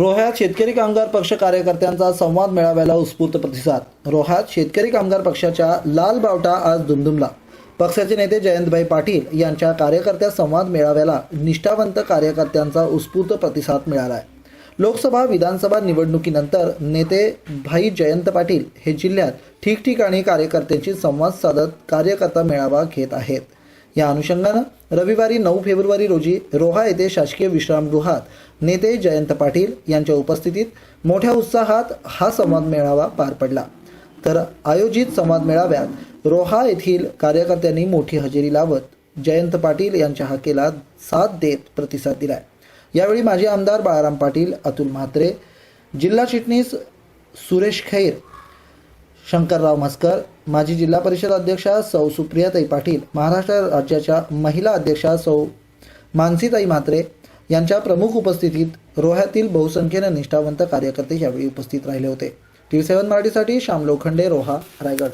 रोह्यात शेतकरी कामगार पक्ष कार्यकर्त्यांचा संवाद मेळाव्याला उत्स्फूर्त प्रतिसाद. रोह्यात शेतकरी कामगार पक्षाच्या लाल बावटा आज दुमदुमला. पक्षाचे नेते जयंतभाई पाटील यांच्या कार्यकर्त्या संवाद मेळाव्याला निष्ठावंत कार्यकर्त्यांचा उत्स्फूर्त प्रतिसाद मिळाला आहे लोकसभा विधानसभा निवडणुकीनंतर नेते भाई जयंत पाटील हे जिल्ह्यात ठिकठिकाणी कार्यकर्त्यांशी संवाद साधत कार्यकर्ता मेळावा घेत आहेत. या अनुषंगानं रविवारी नऊ फेब्रुवारी रोजी रोहा येथे शासकीय विश्रामगृहात नेते जयंत पाटील यांच्या उपस्थितीत मोठ्या उत्साहात हा संवाद मेळावा पार पडला. तर आयोजित संवाद मेळाव्यात रोहा येथील कार्यकर्त्यांनी मोठी हजेरी लावत जयंत पाटील यांच्या हाकेला साथ देत प्रतिसाद दिलाय. यावेळी माजी आमदार बाळाराम पाटील अतुल म्हात्रे जिल्हा चिटणीस सुरेश खैर शंकरराव म्हस्कर माजी जिल्हा परिषद अध्यक्षा सौ सुप्रियाताई पाटील महाराष्ट्र राज्याच्या महिला अध्यक्षा सौ मानसीताई म्हात्रे यांच्या प्रमुख उपस्थितीत रोह्यातील बहुसंख्येने निष्ठावंत कार्यकर्ते यावेळी उपस्थित राहिले होते. टी सेव्हन मराठीसाठी श्याम लोखंडे रोहा रायगड.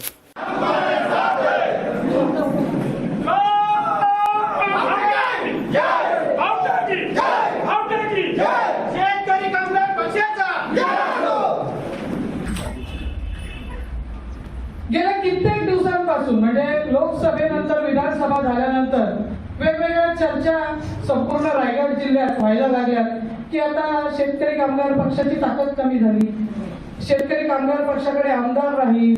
गेल्या कित्येक दिवसांपासून म्हणजे लोकसभेनंतर विधानसभा झाल्यानंतर वेगवेगळ्या चर्चा संपूर्ण रायगड जिल्ह्यात व्हायला लागल्यात. की आता शेतकरी कामगार पक्षाची ताकद कमी झाली. शेतकरी कामगार पक्षाकडे आमदार नाही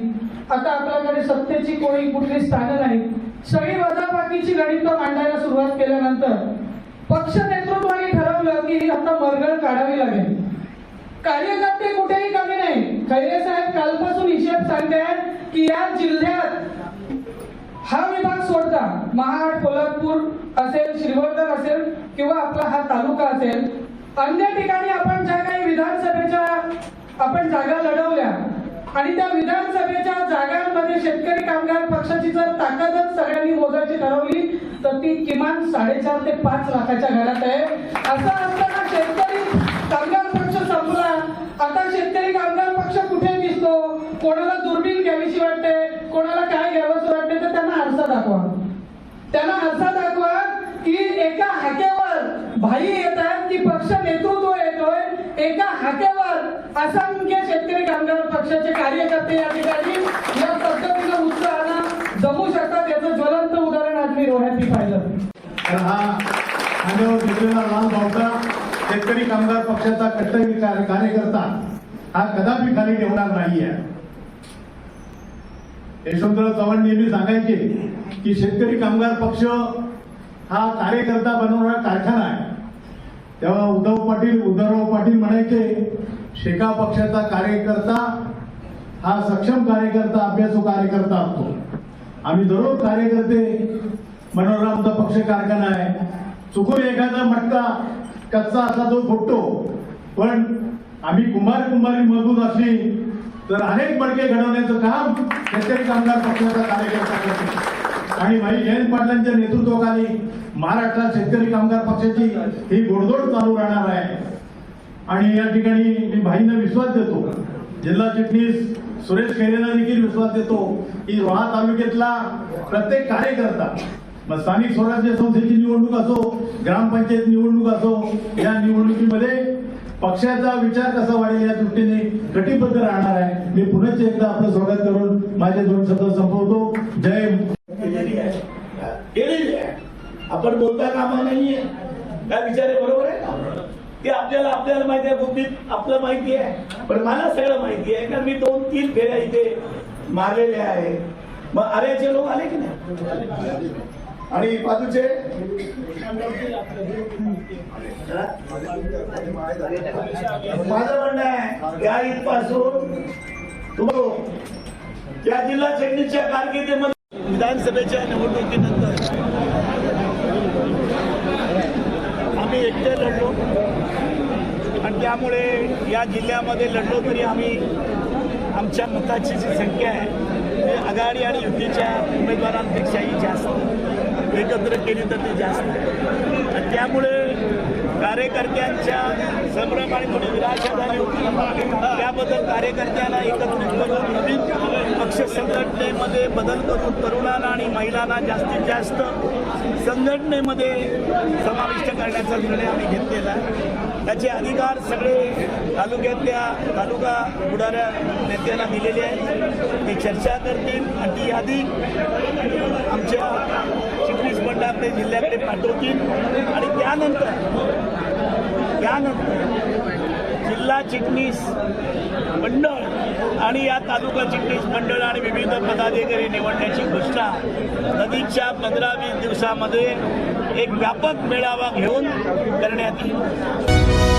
आता आपल्याकडे सत्तेची कोणी कुठली स्थानं नाही सगळी वजाबाकीची गणित मांडायला सुरुवात केल्यानंतर पक्ष नेतृत्वाने ठरवलं की आता मरगळ काढावी लागेल. कार्यकर्ते कुठेही कमी नाही खैरे साहेब कालपासून हिशेब सांगतायत की या जिल्ह्यात हा विभाग सोडता महाड कोल्हापूर असेल श्रीवर्धन असेल किंवा आपला हा तालुका असेल अन्य ठिकाणी आपण ज्या काही विधानसभेच्या आपण जागा लढवल्या आणि त्या विधानसभेच्या जागांमध्ये शेतकरी कामगार पक्षाची जर ताकदच सगळ्यांनी मोजायची ठरवली तर ती किमान साडेचार ते पाच लाखाच्या घरात आहे. असं भाई येत आहेत की पक्ष नेतृत्व येतोय एका हाकेवर असंख्य शेतकरी कामगार पक्षाचे कार्यकर्ते या ठिकाणी या पद्धतीनं उत्साहानं जमू शकतात. याचं ज्वलंत उदाहरण आज मी रोह्यात पाहिलं. तर हा लाल शेतकरी कामगार पक्षाचा कट्टरी कार्यकर्ता हा कदापि खाली ठेवणार नाहीये. यशवंतराव चव्हाण नेहमी सांगायचे की शेतकरी कामगार पक्ष हा कार्यकर्ता बनवणारा कारखाना आहे. तेव्हा उद्धव पाटील उद्धवराव पाटील म्हणायचे शेका पक्षाचा कार्यकर्ता हा सक्षम कार्यकर्ता अभ्यासू कार्यकर्ता असतो. आम्ही दररोज कार्यकर्ते मनोहर आमचा पक्ष कारखाना आहे. चुकून एखादा मटका कच्चा असा तो फुटतो. पण आम्ही कुंभार कुंभारी मजबूत असली तर अनेक मडके घडवण्याचं काम शेतकरी कामगार पक्षाचा कार्यकर्ता करतो. आणि भाई जयंत पाटलांच्या नेतृत्वाखाली महाराष्ट्रात शेतकरी कामगार पक्षाची ही गोडदोड चालू राहणार आहे. आणि या ठिकाणी मी भाईंना विश्वास देतो. जिल्हा चिटणीस सुरेश खैरेंना देखील विश्वास देतो की रोहा तालुक्यातला प्रत्येक कार्यकर्ता मग स्थानिक स्वराज्य संस्थेची निवडणूक असो ग्रामपंचायत निवडणूक असो या निवडणुकीमध्ये पक्षाचा विचार कसा वाढेल या दृष्टीने कटिबद्ध राहणार आहे. मी पुनश्च एकदा आपलं स्वागत करून माझे दोन शब्द संपवतो. जय केलेली आहे. केलेली आहे. आपण बोलता कामा नाहीये. काय विचार आहे बरोबर आहे का? ते आपल्याला आपल्याला माहिती आहे बुद्धीत आपलं माहिती आहे. पण मला सगळं माहिती आहे का मी दोन तीन फेऱ्या इथे मारलेल्या आहे मग आर्याचे लोक आले की नाही? आणि बाजूचे? माझं म्हणणं आहे त्या इथपासून तुम्हाला या जिल्हा चेन्नईच्या कारकिर्दीमध्ये विधानसभेच्या निवडणुकीनंतर आम्ही एकटे लढलो. आणि त्यामुळे या जिल्ह्यामध्ये लढलो तरी आम्ही आमच्या मताची जी संख्या आहे ती आघाडी आणि युतीच्या उमेदवारांपेक्षाही जास्त. एकत्र केली तर ती जास्त. आणि त्यामुळे कार्यकर्त्यांच्या संभ्रम आणि थोडी निराशा झाली होती त्याबद्दल कार्यकर्त्यांना एकत्रित करून नवीन पक्ष संघटनेमध्ये बदल करून तरुणांना आणि महिलांना जास्तीत जास्त संघटनेमध्ये समाविष्ट करण्याचा निर्णय आम्ही घेतलेला आहे. त्याचे अधिकार सगळे तालुक्यातल्या तालुका बुडाऱ्या नेत्यांना दिलेले आहेत. ते चर्चा करतील आणि ती यादी आमच्या चिटणीस मंडळाकडे जिल्ह्याकडे पाठवतील. आणि त्यानंतर त्यानंतर जिल्हा चिटणीस मंडळ आणि या तालुका चिटणीस मंडळ आणि विविध पदाधिकारी निवडण्याची घोषणा नदीच्या पंधरा वीस दिवसामध्ये एक व्यापक मेळावा घेऊन करण्यात येईल.